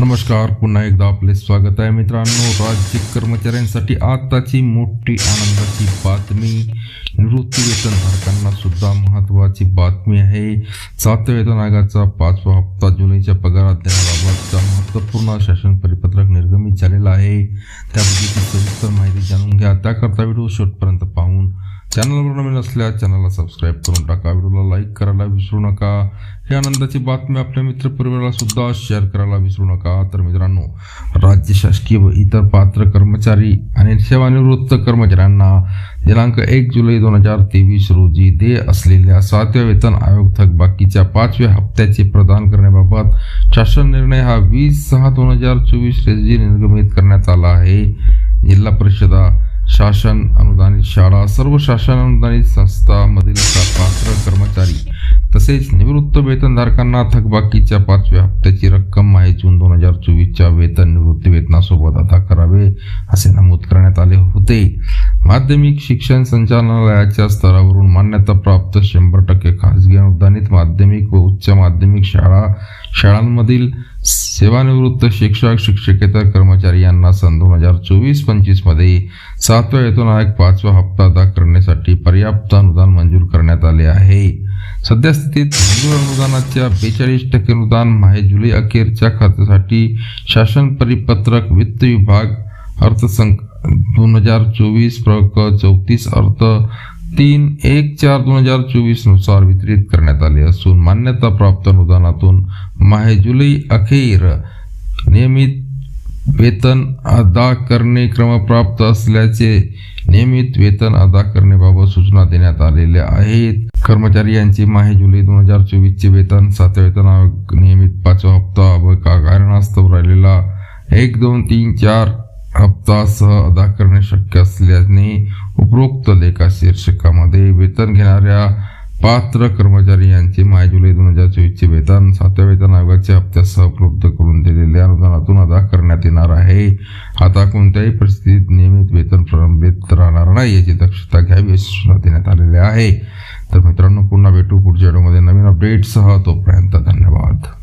नमस्कार पुन्हा एकदा आपले स्वागत आहे मित्रांनो. राज्य कर्मचाऱ्यांसाठी आताची मोठी आनंदाची बातमी निवृत्ती सुद्धा महत्त्वाची बातमी आहे. सातव्या वेतन आयोगाचा पाचवा हप्ता जुलैच्या पगारात देण्याबाबतचा महत्त्वपूर्ण शासन परिपत्रक निर्गमित झालेला आहे. त्याबद्दलची सविस्तर माहिती जाणून घ्या. त्याकरता व्हिडिओ शेवटपर्यंत पाहून चॅनलवर नवीन असल्यास चॅनलला सबस्क्राईब करून टाका. व्हिडिओला लाईक करायला विसरू नका. ही आनंदाची बातमी आपल्या मित्रपरिवाराला सुद्धा शेअर करायला विसरू नका. तर मित्रांनो राज्य शासकीय व इतर पात्र कर्मचारी आणि सेवानिवृत्त कर्मचाऱ्यांना दिनांक एक जुलै दोन हजार तेवीस रोजी दे असलेल्या सातव्या वेतन आयोग थकबाकीच्या पाचव्या हप्त्याचे प्रदान करण्याबाबत शासन निर्णय हा वीस सहा दोन हजार चोवीस रोजी निर्गमित करण्यात आला आहे. जिल्हा परिषदा शासन अनुदानित शाळा सर्व शासन अनुदानित संस्थांमधील पात्र कर्मचारी तसेच निवृत्त वेतनधारकांना थकबाकीच्या पाचव्या हप्त्याची रक्कम आहे. जून दोन हजार चोवीसच्या वेतन निवृत्ती वेतनासोबत अदा करावे असे नमूद करण्यात आले होते. माध्यमिक शिक्षण संचालनालयाच्या स्तरावरून मान्यताप्राप्त शंभर टक्के खाजगी अनुदानित माध्यमिक व उच्च माध्यमिक शाळा शाळांमधील सेवानिवृत्त शिक्षक शिक्षकेतर कर्मचारी यांना सन दोन हजार चोवीस पंचवीसमध्ये सातव्या वेतन आयोग पाचवा हप्ता अदा करण्यासाठी पर्याप्त अनुदान मंजूर करण्यात आले आहे. सध्या स्थितीत मंजूर अनुदानाच्या बेचाळीस टक्के अनुदान माहे जुलै अखेरच्या खात्यासाठी शासन परिपत्रक वित्त विभाग अर्थसंक दोन हजार चोवीस प्रक चौतीस अर्थ तीन एक चार दोन हजार चोवीसनुसार वितरित करण्यात आले असून मान्यता प्राप्त अनुदानातून माहे जुलै अखेर नियमित वेतन अदा करणे क्रमप्राप्त असल्याचे नियमित वेतन अदा करण्याबाबत सूचना देण्यात आलेल्या आहेत. कर्मचारी यांचे माहे जुलै दोन हजार चोवीसचे वेतन सातव्या वेतन आयोग नियमित पाचवा हप्ता व का कारणास्तव राहिलेला एक दोन तीन चार हप्तासह अदा करणे शक्य असल्याने उपरोक्त लेखा शीर्षकामध्ये वेतन घेणाऱ्या पात्र कर्मचारी यांचे माय जुलै दोन हजार चोवीसचे वेतन सातव्या वेतन आयोगाच्या हप्त्यासह उपलब्ध करून दिलेल्या अनुदानातून अदा करण्यात येणार आहे. आता कोणत्याही परिस्थितीत नियमित वेतन प्रलंबित राहणार नाही याची दक्षता घ्यावी अशी सूचना देण्यात आलेली आहे. तर मित्रांनो पुन्हा भेटू पुढच्या व्हिडिओमध्ये नवीन अपडेटसह तोपर्यंत धन्यवाद.